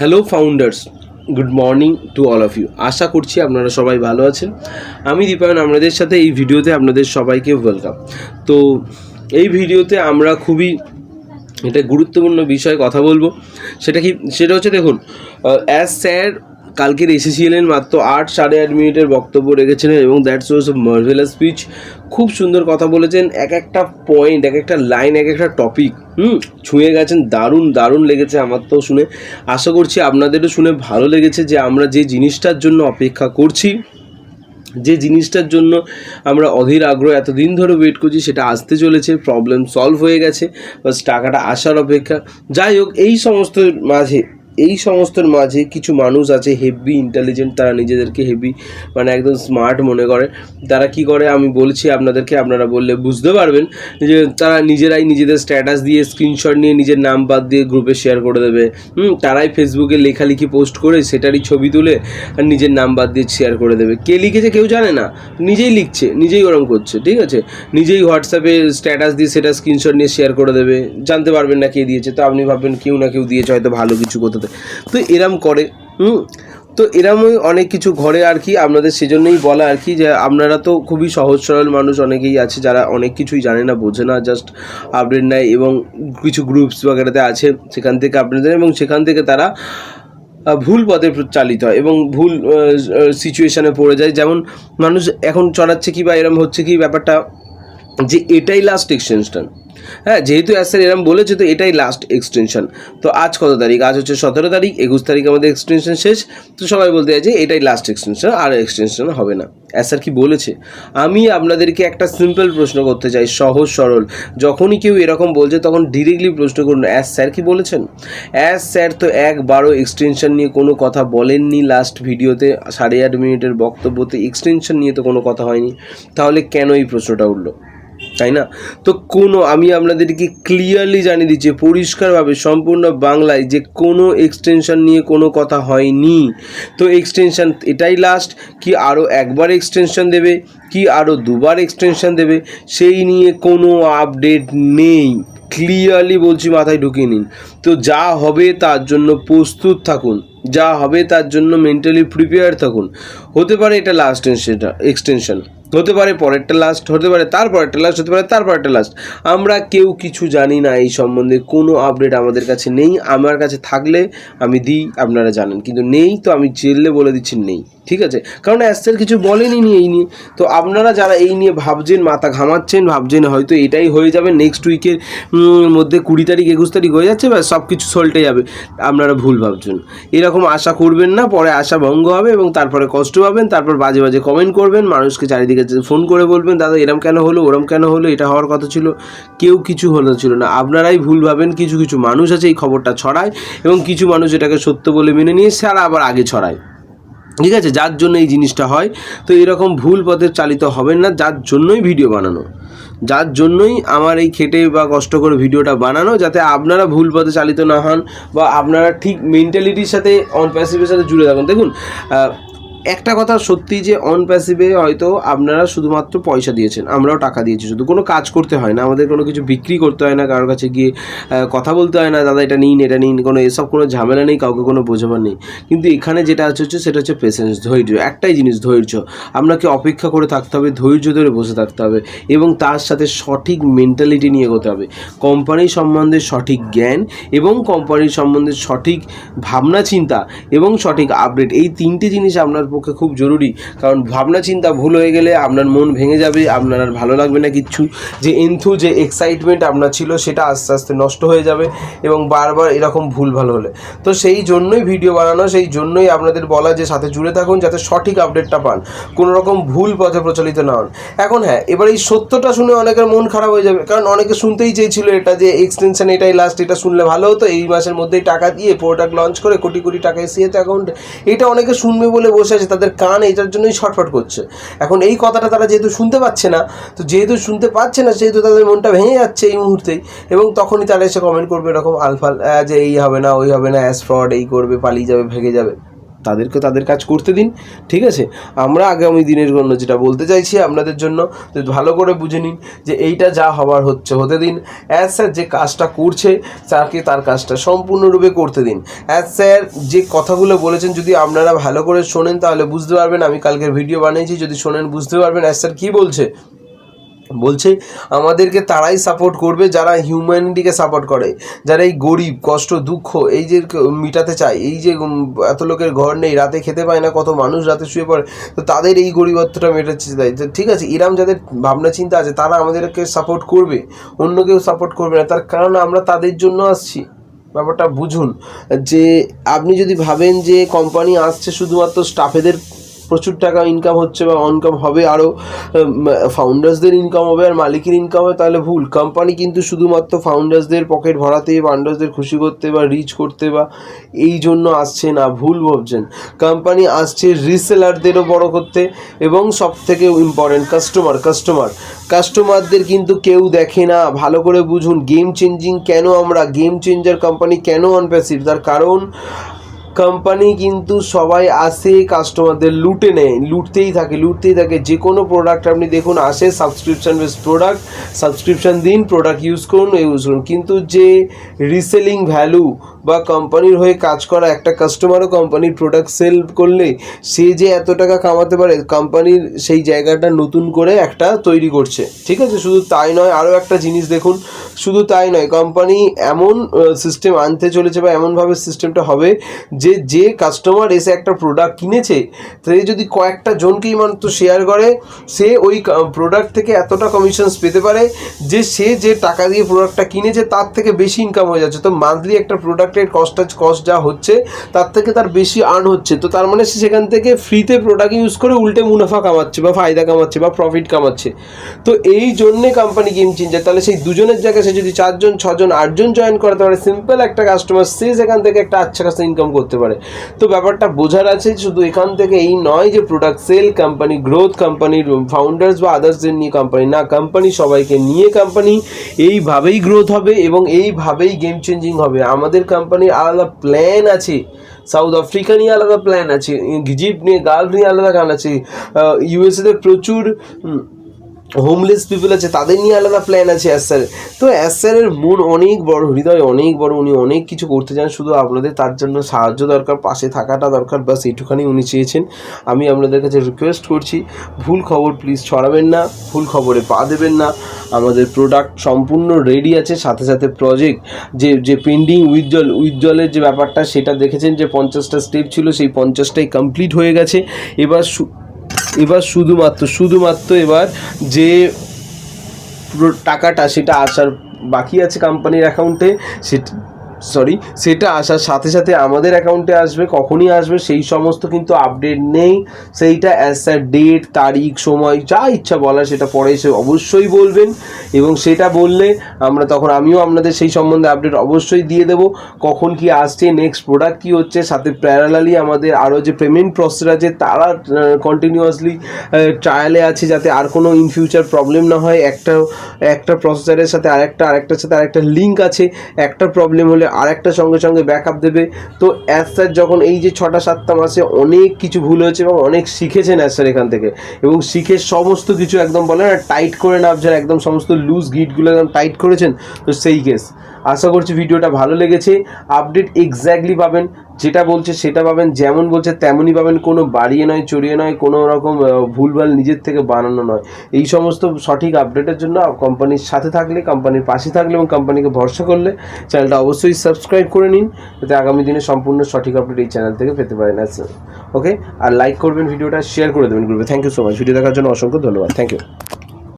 Hello founders good morning to all of you আশা করছি আপনারা সবাই ভালো আছেন। আমি দীপায়ন, আপনাদের সাথে এই ভিডিওতে আপনাদের সবাইকে ওয়েলকাম তো এই ভিডিওতে আমরা খুবই এটা গুরুত্বপূর্ণ বিষয়ে কথা বলব। সেটা কি সেটা হচ্ছে দেখুন অ্যাজ স্যার কালকের এসেছিলেন মাত্র আট সাড়ে আট মিনিটের বক্তব্য রেখেছিলেন এবং দ্যাটস ওয়াজ মার্ভেলাস স্পিচ খুব সুন্দর কথা বলেছেন, এক একটা পয়েন্ট এক একটা লাইন এক একটা টপিক হুম, ছুঁয়ে গেছেন, দারুণ দারুণ লেগেছে আমার তো শুনে। আশা করছি আপনাদেরও শুনে ভালো লেগেছে যে আমরা যে জিনিসটার জন্য অপেক্ষা করছি, যে জিনিসটার জন্য আমরা অধীর আগ্রহ এতদিন ধরে ওয়েট করছি, সেটা আসতে চলেছে প্রবলেম সলভ হয়ে গেছে, বাস টাকাটা আসার অপেক্ষা। যাই হোক, এই সমস্ত মাঝে এই সমস্তর মাঝে কিছু মানুষ আছে হেভি ইন্টেলিজেন্ট তারা নিজেদেরকে হেভি মানে একদম স্মার্ট মনে করে। তারা কি করে? আমি বলছি আপনাদেরকে, আপনারা বললে বুঝতে পারবেন যে তারা নিজেরাই নিজেদের স্ট্যাটাস দিয়ে স্ক্রিনশট নিয়ে নিজের নাম বাদ দিয়ে গ্রুপে শেয়ার করে দেবে। হুম, তারাই ফেসবুকে লেখালেখি পোস্ট করে সেটারই ছবি তুলে আর নিজের নাম বাদ দিয়ে শেয়ার করে দেবে। কে লিখেছে কেউ জানে না। নিজেই লিখছে, নিজেই ওরম করছে, ঠিক আছে? নিজেই হোয়াটসঅ্যাপে স্ট্যাটাস দিয়ে সেটা স্ক্রিনশট নিয়ে শেয়ার করে দেবে। জানতে পারবেন না কে দিয়েছে। তো আপনি ভাববেন কেউ না কেউ দিয়েছে, হয়তো ভালো কিছু করতে তো এরম করে, হুম? তো এরমই অনেক কিছু ঘরে আর কি আপনাদের সেজন্যই বলা আর কি যে আপনারা তো খুবই সহজ সরল মানুষ অনেকেই আছে যারা অনেক কিছুই জানে না, বোঝে না জাস্ট আপডেট নেয় এবং কিছু গ্রুপস বাগেরাতে আছে সেখান থেকে আপনাদের এবং সেখান থেকে তারা ভুল পথে চালিত হয় এবং ভুল সিচুয়েশানে পড়ে যায়। যেমন মানুষ এখন চড়াচ্ছে কি বা এরম হচ্ছে কি ব্যাপারটা, যে এটাই লাস্ট এক্সটেনশন হ্যাঁ যেহেতু স্যার এরম বলেছে, তো এটাই লাস্ট এক্সটেনশন তো আজ কত তারিখ? আজ হচ্ছে সতেরো তারিখ, একুশ তারিখ আমাদের এক্সটেনশন শেষ। তো সবাই বলতে চাইছে, এটাই লাস্ট এক্সটেনশন আর এক্সটেনশন হবে না। স্যার কি বলেছে? আমি আপনাদেরকে একটা সিম্পল প্রশ্ন করতে চাই, সহজ, সরল। যখনই কেউ এরকম বলছে, তখন ডিরেক্টলি প্রশ্ন করুন অ্যাস স্যার কি বলেছেন? অ্যাস স্যার তো একবারও এক্সটেনশন নিয়ে কোনো কথা বলেননি লাস্ট ভিডিওতে, সাড়ে আট মিনিটের বক্তব্যতে এক্সটেনশন নিয়ে তো কোনো কথা হয়নি। তাহলে কেন এই প্রশ্নটা উঠল? তাই না? তো কোনো, আমি আপনাদেরকে ক্লিয়ারলি জানিয়ে দিচ্ছি, পরিষ্কারভাবে সম্পূর্ণ বাংলায় যে কোনো এক্সটেনশন নিয়ে কোনো কথা হয়নি। তো এক্সটেনশন এটাই লাস্ট কি আরও একবার এক্সটেনশন দেবে, কি আরও দুবার এক্সটেনশন দেবে, সেই নিয়ে কোনো আপডেট নেই। ক্লিয়ারলি বলছি, মাথায় ঢুকিয়ে নিন। তো যা হবে তার জন্য প্রস্তুত থাকুন, যা হবে তার জন্য মেন্টালি প্রিপেয়ার থাকুন। হতে পারে এটা লাস্ট এক্সটেনশন হতে পারে পরেরটা লাস্ট হতে পারে তার পরেরটা লাস্ট হতে পারে তার পরেরটা লাস্ট আমরা কেউ কিছু জানি না এই সম্বন্ধে, কোনো আপডেট আমাদের কাছে নেই। আমার কাছে থাকলে আমি দিই, আপনারা জানেন। কিন্তু নেই তো আমি চেললে বলে দিচ্ছি, নেই। ঠিক আছে? কারণ অ্যাস্টার কিছু বলেনি নি এই নিয়ে। তো আপনারা যারা এই নিয়ে ভাবছেন, মাথা ঘামাচ্ছেন, ভাবছেন হয়তো এটাই হয়ে যাবে নেক্সট উইকের মধ্যে কুড়ি তারিখ, একুশ তারিখ হয়ে যাচ্ছে বা সব কিছু সল্টে যাবে। আপনারা ভুল ভাবছেন। এরকম আশা করবেন না, পরে আশা ভঙ্গ হবে এবং তারপরে কষ্ট পাবেন, তারপর বাজে বাজে কমেন্ট করবেন, মানুষকে চারিদিকে ফোন করে বলবেন, দাদা, এরম কেন হলো, ওরম কেন হলো, এটা হওয়ার কথা ছিল। কেউ কিছু হলো ছিল না। আপনারাই ভুল ভাবেন, কিছু কিছু মানুষ আছে, এই খবরটা ছড়ায় এবং কিছু মানুষ এটাকে সত্য বলে মেনে নিয়ে সারা আবার আগে ছড়ায়। ঠিক আছে? যার জন্য এই জিনিসটা হয়। তো এরকম ভুল পথে চালিত হবেন না, যার জন্যই ভিডিও বানানো। যার জন্যই আমার এই খেটে বা কষ্ট করে ভিডিওটা বানানো, যাতে আপনারা ভুল পথে চালিত না হন বা আপনারা ঠিক মেন্টালিটির সাথে অন প্যাসিভের সাথে জুড়ে থাকুন। দেখুন একটা কথা সত্যি যে অন প্যাসিভে হয়তো আপনারা শুধুমাত্র পয়সা দিয়েছেন, আমরাও টাকা দিয়েছি, শুধু কোনো কাজ করতে হয় না, আমাদের কোনো কিছু বিক্রি করতে হয় না, কারোর কাছে গিয়ে কথা বলতে হয় না, দাদা, এটা নিন এটা নিন, কোনো এসব কোনো ঝামেলা নেই, কাউকে কোনো বোঝাবার নেই। কিন্তু এখানে যেটা আছে হচ্ছে, সেটা হচ্ছে পেশেন্স ধৈর্য, একটাই জিনিস ধৈর্য। আপনাকে অপেক্ষা করে থাকতে হবে, ধৈর্য ধরে বসে থাকতে হবে এবং তার সাথে সঠিক মেন্টালিটি নিয়ে এগোতে হবে। কোম্পানি সম্বন্ধে সঠিক জ্ঞান এবং কোম্পানির সম্বন্ধে সঠিক ভাবনা, চিন্তা এবং সঠিক আপডেট এই তিনটে জিনিস আপনার পক্ষে খুব জরুরি। কারণ ভাবনা চিন্তা ভুল হয়ে গেলে আপনার মন ভেঙে যাবে, আপনার আর ভালো লাগবে না কিচ্ছু। যে এনথু যে এক্সাইটমেন্ট আপনার ছিল, সেটা আস্তে আস্তে নষ্ট হয়ে যাবে এবং বারবার এরকম ভুল ভালো হলে। তো সেই জন্যই ভিডিও বানানো, সেই জন্যই আপনাদের বলা যে সাথে জুড়ে থাকুন, যাতে সঠিক আপডেটটা পান। কোনো রকম ভুল পথে প্রচলিত না হন। এখন হ্যাঁ এবার এই সত্যটা শুনে অনেকের মন খারাপ হয়ে যাবে। কারণ অনেকে শুনতেই চেয়েছিল এটা যে এক্সটেনশন এটাই লাস্ট এটা শুনলে ভালো হতো। এই মাসের মধ্যেই টাকা দিয়ে প্রোডাক্ট লঞ্চ করে কোটি কোটি টাকা এসিয়েতে অ্যাকাউন্টে এটা অনেকে শুনবে বলে বসে আছে, তাদের কান এটার জন্যই ছটফট করছে। এখন এই কথাটা তারা যেহেতু শুনতে পাচ্ছে না, তো যেহেতু শুনতে পাচ্ছে না, সেহেতু তাদের মনটা ভেঙে যাচ্ছে এই মুহূর্তেই এবং তখনই তারা এসে কমেন্ট করবে এরকম আলফাল যে এই হবে না, ওই হবে না অ্যাস ফ্রড এই করবে, পালিয়ে যাবে, ভেঙে যাবে। তাদেরকে তাদের কাজ করতে দিন, ঠিক আছে? আমরা আগামী দিনের জন্য যেটা বলতে চাইছি আপনাদের জন্য, যে ভালো করে বুঝে নিন যে এইটা যা হবার হচ্ছে, হতে দিন। অ্যাজ স্যার যে কাজটা করছে, তাকে তার কাজটা সম্পূর্ণরূপে করতে দিন। অ্যাজ স্যার যে কথাগুলো বলেছেন, যদি আপনারা ভালো করে শোনেন, তাহলে বুঝতে পারবেন, আমি কালকের ভিডিও বানিয়েছি, যদি শোনেন বুঝতে পারবেন অ্যাজ স্যার কী বলছে? বলছে, আমাদেরকে তারাই সাপোর্ট করবে যারা হিউম্যানিটিকে সাপোর্ট করে, যারা এই গরিব, কষ্ট, দুঃখ, এই যে মিটাতে চায়, এই যে এত লোকের ঘর নেই, রাতে খেতে পায় না, কত মানুষ রাতে শুয়ে পড়ে, তো তাদের এই গরিবত্বটা মেটাচ্ছে তাই। ঠিক আছে এরম যাদের ভাবনা চিন্তা আছে, তারা আমাদেরকে সাপোর্ট করবে অন্য কেউ সাপোর্ট করবে না। তার কারণ আমরা তাদের জন্য আসছি। ব্যাপারটা বুঝুন, যে আপনি যদি ভাবেন যে কোম্পানি আসছে শুধুমাত্র স্টাফেদের প্রচুর টাকা ইনকাম হচ্ছে বা ইনকাম হবে আরও ফাউন্ডার্সদের ইনকাম হবে আর মালিকের ইনকাম হবে, তাহলে ভুল। কোম্পানি কিন্তু শুধুমাত্র ফাউন্ডার্সদের পকেট ভরাতে ফাউন্ডার্সদের খুশি করতে বা রিচ করতে বা এই জন্য আসছে না, ভুল ভাবছেন। কোম্পানি আসছে রিসেলারদেরও বড় করতে এবং সব থেকে ইম্পর্টেন্ট কাস্টমার কাস্টমার কাস্টমারদের কিন্তু কেউ দেখে না। ভালো করে বুঝুন গেম চেঞ্জিং কেন আমরা গেম চেঞ্জার কোম্পানি কেন অনপ্যাসিভ তার কারণ কোম্পানি কিন্তু সবাই আসে কাস্টমারদের লুটে নেয়, লুটতেই থাকে লুটতেই থাকে। যে কোনো প্রোডাক্ট আপনি দেখুন, আসে সাবস্ক্রিপশন বেস প্রোডাক্ট সাবস্ক্রিপশন দিন প্রোডাক্ট ইউজ করুন ইউজ করুন। কিন্তু যে রিসেলিং ভ্যালু বা কোম্পানির হয়ে কাজ করা, একটা কাস্টমারও কোম্পানির প্রোডাক্ট সেল করলে, সে যে এত টাকা কামাতে পারে কোম্পানির সেই জায়গাটা নতুন করে একটা তৈরি করছে। ঠিক আছে? শুধু তাই নয়, আরও একটা জিনিস দেখুন, শুধু তাই নয় কোম্পানি এমন সিস্টেম আনতে চলেছে বা এমনভাবে সিস্টেমটা হবে যে যে যে কাস্টমার এসে একটা প্রোডাক্ট কিনেছে, সে যদি কয়েকটা জনকেই মাত্র শেয়ার করে, সে ওই প্রোডাক্ট থেকে এতটা কমিশনস পেতে পারে যে, সে যে টাকা দিয়ে প্রোডাক্টটা কিনেছে, তার থেকে বেশি ইনকাম হয়ে যাচ্ছে। তো মান্থলি একটা প্রোডাক্টের কস্টটা কস্ট যা হচ্ছে, তার থেকে তার বেশি আর্ন হচ্ছে। তো তার মানে সে সেখান থেকে ফ্রিতে প্রোডাক্ট ইউজ করে উল্টে মুনাফা কামাচ্ছে বা ফায়দা কামাচ্ছে বা প্রফিট কামাচ্ছে। তো এই জন্যে কোম্পানি গেম চেঞ্জার তাহলে সেই দুজনের জায়গায় সে যদি চারজন, ছজন, আটজন জয়েন করাতে পারে সিম্পল একটা কাস্টমার সে সেখান থেকে একটা আচ্ছা কাছে ইনকাম করতে পারে। তো ব্যাপারটা বোঝার আছে শুধু এখান থেকে এই নয় যে প্রোডাক্ট সেল কোম্পানি গ্রোথ কোম্পানির ফাউন্ডার্স বা আদার্সদের নিয়ে কোম্পানি না কোম্পানি সবাইকে নিয়ে কোম্পানি এইভাবেই গ্রোথ হবে এবং এইভাবেই গেম চেঞ্জিং হবে। আমাদের কোম্পানির আলাদা প্ল্যান আছে। সাউথ আফ্রিকা নিয়ে আলাদা প্ল্যান আছে। ইজিপ্ট নিয়ে গালফ নিয়ে আলাদা গান আছে। ইউএসএতে প্রচুর হোমলেস পিপল আছে, তাদের নিয়ে আলাদা প্ল্যান আছে অ্যাস স্যার তো অ্যাস স্যারের মন অনেক বড়, হৃদয় অনেক বড়, উনি অনেক কিছু করতে চান, শুধু আপনাদের তার জন্য সাহায্য দরকার, পাশে থাকাটা দরকার বাস এইটুখানি উনি চেয়েছেন। আমি আপনাদের কাছে রিকোয়েস্ট করছি, ভুল খবর প্লিজ ছড়াবেন না, ভুল খবরে পা দেবেন না, আমাদের প্রোডাক্ট সম্পূর্ণ রেডি আছে, সাথে সাথে প্রজেক্ট যে যে পেন্ডিং উইথজল উইথজলের যে ব্যাপারটা, সেটা দেখেছেন যে পঞ্চাশটা স্টেপ ছিল, সেই পঞ্চাশটাই কমপ্লিট হয়ে গেছে। এবার এবার শুধুমাত্র শুধুমাত্র এবার যে পুরো টাকাটা সেটা আসার বাকি আছে কোম্পানির অ্যাকাউন্টে সেটা সরি সেটা আসার সাথে সাথে আমাদের অ্যাকাউন্টে আসবে, কখনই আসবে, সেই সমস্ত কিন্তু আপডেট নেই। সেইটা অ্যাজ স্যার ডেট তারিখ, সময়, যা ইচ্ছা বলার সেটা পরে এসে অবশ্যই বলবেন। এবং সেটা বললে আমরা তখন আমিও আপনাদের সেই সম্বন্ধে আপডেট অবশ্যই দিয়ে দেবো। কখন কি আসছে নেক্সট প্রোডাক্ট কী হচ্ছে, সাথে প্যারালালি আমাদের আরও যে পেমেন্ট প্রসেস আছে, তারা কন্টিনিউয়াসলি ট্রায়ালে আছে যাতে আর কোনো ইন ফিউচার প্রবলেম না হয়। একটা একটা প্রসেসারের সাথে আরেকটা, আরেকটার সাথে আরেকটা লিঙ্ক আছে। একটা প্রবলেম হলে আরেকটা সঙ্গে সঙ্গে ব্যাক আপ দেবে। তো অ্যাজ স্যার যখন এই যে ছটা সাতটা মাসে অনেক কিছু ভুল হয়েছে এবং অনেক শিখেছেন অ্যাজ স্যার এখান থেকে, এবং শিখে সমস্ত কিছু একদম বলে না টাইট করে নামছেন একদম সমস্ত লুজ গিটগুলো একদম টাইট করেছেন, তো সেই কেস আশা করছি ভিডিওটা ভালো লেগেছে। আপডেট এক্স্যাক্টলি পাবেন, যেটা বলছে সেটা পাবেন, যেমন বলছে তেমনই পাবেন, কোনো বাড়িয়ে নয়, চড়িয়ে নয়, কোনো রকম ভুলভাল নিজের থেকে বানানো নয়। এই সমস্ত সঠিক আপডেটের জন্য কোম্পানির সাথে থাকলে কোম্পানির পাশে থাকলে এবং কোম্পানিকে ভরসা করলে চ্যানেলটা অবশ্যই সাবস্ক্রাইব করে নিন, যাতে আগামী দিনে সম্পূর্ণ সঠিক আপডেট এই চ্যানেল থেকে পেতে পারেন। ওকে আর লাইক করবেন, ভিডিওটা শেয়ার করে দেবেন গ্রুপে thank you so much video দেখার জন্য অসংখ্য ধন্যবাদ। Thank you